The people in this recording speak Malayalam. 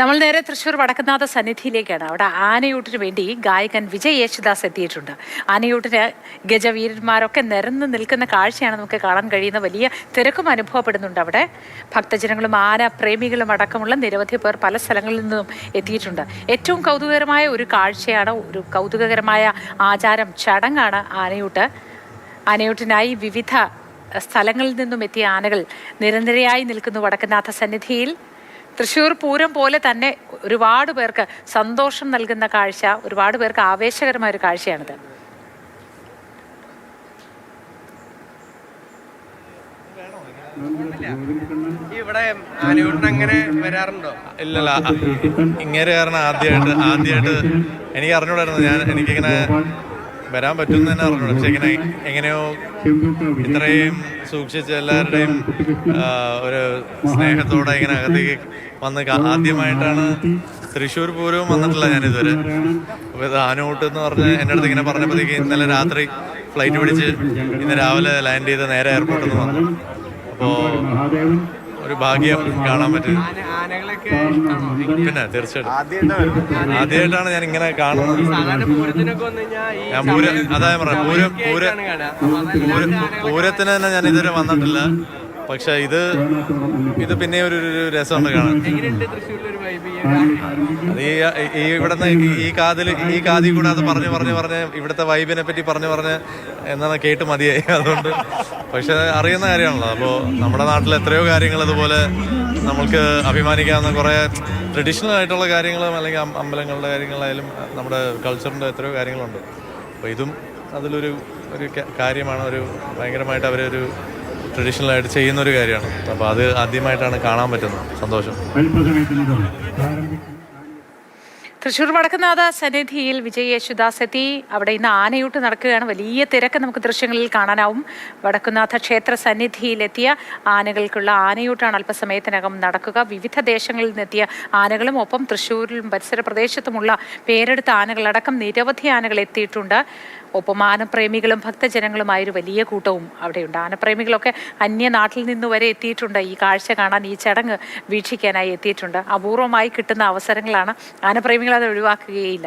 നമ്മൾ നേരെ തൃശ്ശൂർ വടക്കുന്നാഥ സന്നിധിയിലേക്കാണ്. അവിടെ ആനയൂട്ടിന് വേണ്ടി ഗായകൻ വിജയ് യേശുദാസ് എത്തിയിട്ടുണ്ട്. ആനയൂട്ടിന് ഗജവീരന്മാരൊക്കെ നിരന്ന് നിൽക്കുന്ന കാഴ്ചയാണ് നമുക്ക് കാണാൻ കഴിയുന്ന വലിയ തിരക്കും അനുഭവപ്പെടുന്നുണ്ട് അവിടെ. ഭക്തജനങ്ങളും ആന പ്രേമികളും അടക്കമുള്ള നിരവധി പേർ പല സ്ഥലങ്ങളിൽ നിന്നും എത്തിയിട്ടുണ്ട്. ഏറ്റവും കൗതുകകരമായ ഒരു കാഴ്ചയാണ് ഒരു കൗതുകകരമായ ആചാരം ചടങ്ങാണ് ആനയൂട്ട്. ആനയൂട്ടിനായി വിവിധ സ്ഥലങ്ങളിൽ നിന്നും എത്തിയ ആനകൾ നിരനിരയായി നിൽക്കുന്നു വടക്കുന്നാഥ സന്നിധിയിൽ. തൃശ്ശൂർ പൂരം പോലെ തന്നെ ഒരുപാട് പേർക്ക് സന്തോഷം നൽകുന്ന കാഴ്ച ഒരുപാട് പേർക്ക് ആവേശകരമായ ഒരു കാഴ്ചയാണിത്. ഇവിടെ അങ്ങനെ വരാറുണ്ടോ? ഇല്ലല്ല ഇങ്ങനെ കാരണം ആദ്യമായിട്ട് ആദ്യമായിട്ട് എനിക്ക് അറിഞ്ഞൂടായിരുന്നു. ഞാൻ എനിക്കിങ്ങനെ വരാൻ പറ്റുമെന്ന് തന്നെ അറിഞ്ഞു. പക്ഷെ ഇങ്ങനെ എങ്ങനെയോ ഇത്രയും സൂക്ഷിച്ച് എല്ലാവരുടെയും ഒരു സ്നേഹത്തോടെ ഇങ്ങനെ അകത്തേക്ക് വന്ന് ആദ്യമായിട്ടാണ് തൃശ്ശൂർ പൂരവും വന്നിട്ടില്ല ഞാൻ ഇതുവരെ. അപ്പൊ ഇത് ആനോട്ട് എന്ന് പറഞ്ഞ് എന്റെ അടുത്ത് ഇങ്ങനെ പറഞ്ഞപ്പോഴത്തേക്ക് ഇന്നലെ രാത്രി ഫ്ലൈറ്റ് പിടിച്ച് ഇന്ന് രാവിലെ ലാൻഡ് ചെയ്ത് നേരെ എയർപോർട്ടിൽ നിന്ന് വന്നു. അപ്പോൾ ഒരു ഭാഗ്യം കാണാൻ പറ്റും. പിന്നെ തീർച്ചയായിട്ടും. ആദ്യമായിട്ടാണ് ഞാൻ ഇങ്ങനെ കാണുന്നത്. സാധാരണ പൂരത്തിനൊക്കെ വന്നു കഴിഞ്ഞാൽ ഈ ഞാൻ പൂരം പൂരം പൂര പൂരത്തിന് തന്നെ ഞാൻ ഇതുവരെ വന്നിട്ടില്ല. പക്ഷെ ഇത് ഇത് പിന്നെ ഒരു രസമുണ്ട് കാണാൻ. ഈ ഇവിടെ ഇവിടുന്ന് ഈ- ഈ കാതിൽ ഈ കാതിൽ കൂടെ അത് പറഞ്ഞു പറഞ്ഞു പറഞ്ഞ് ഇവിടുത്തെ വൈബിനെ പറ്റി പറഞ്ഞു പറഞ്ഞ് എന്നാണ് കേട്ട് മതിയായി. അതുകൊണ്ട് പക്ഷെ അറിയുന്ന കാര്യമാണല്ലോ. അപ്പോൾ നമ്മുടെ നാട്ടിൽ എത്രയോ കാര്യങ്ങൾ ഇതുപോലെ നമുക്ക് അഭിമാനിക്കാവുന്ന കുറേ ട്രഡീഷണൽ ആയിട്ടുള്ള കാര്യങ്ങളും അല്ലെങ്കിൽ അമ്പലങ്ങളുടെ കാര്യങ്ങളായാലും നമ്മുടെ കൾച്ചറിന്റെ എത്രയോ കാര്യങ്ങളുണ്ട്. അപ്പോൾ ഇതും അതിലൊരു ഒരു കാര്യമാണ്. ഒരു ഭയങ്കരമായിട്ട് അവരൊരു ട്രഡീഷണൽ ആയിട്ട് ചെയ്യുന്ന ഒരു കാര്യമാണ്. അപ്പോൾ അത് ആദ്യമായിട്ടാണ് കാണാൻ പറ്റുന്നത്. സന്തോഷം. തൃശ്ശൂർ വടക്കുന്നാഥ സന്നിധിയിൽ വിജയ് യേശുദാസ് എത്തി അവിടെ ഇന്ന് ആനയൂട്ട് നടക്കുകയാണ്. വലിയ തിരക്ക് നമുക്ക് ദൃശ്യങ്ങളിൽ കാണാനാവും. വടക്കുന്നാഥ ക്ഷേത്ര സന്നിധിയിലെത്തിയ ആനകൾക്കുള്ള ആനയൂട്ടാണ് അല്പസമയത്തിനകം നടക്കുക. വിവിധ ദേശങ്ങളിൽ നിന്നെത്തിയ ആനകളും ഒപ്പം തൃശ്ശൂരിലും പരിസര പ്രദേശത്തുമുള്ള പേരെടുത്ത ആനകളടക്കം നിരവധി ആനകൾ എത്തിയിട്ടുണ്ട്. ഒപ്പം ആനപ്രേമികളും ഭക്തജനങ്ങളുമായ ഒരു വലിയ കൂട്ടവും അവിടെയുണ്ട്. ആനപ്രേമികളൊക്കെ അന്യനാട്ടിൽ നിന്ന് വരെ എത്തിയിട്ടുണ്ട്. ഈ കാഴ്ച കാണാൻ ഈ ചടങ്ങ് വീക്ഷിക്കാനായി എത്തിയിട്ടുണ്ട്. അപൂർവമായി കിട്ടുന്ന അവസരങ്ങളാണ് ആനപ്രേമികൾ അത് ഒഴിവാക്കുകയില്ല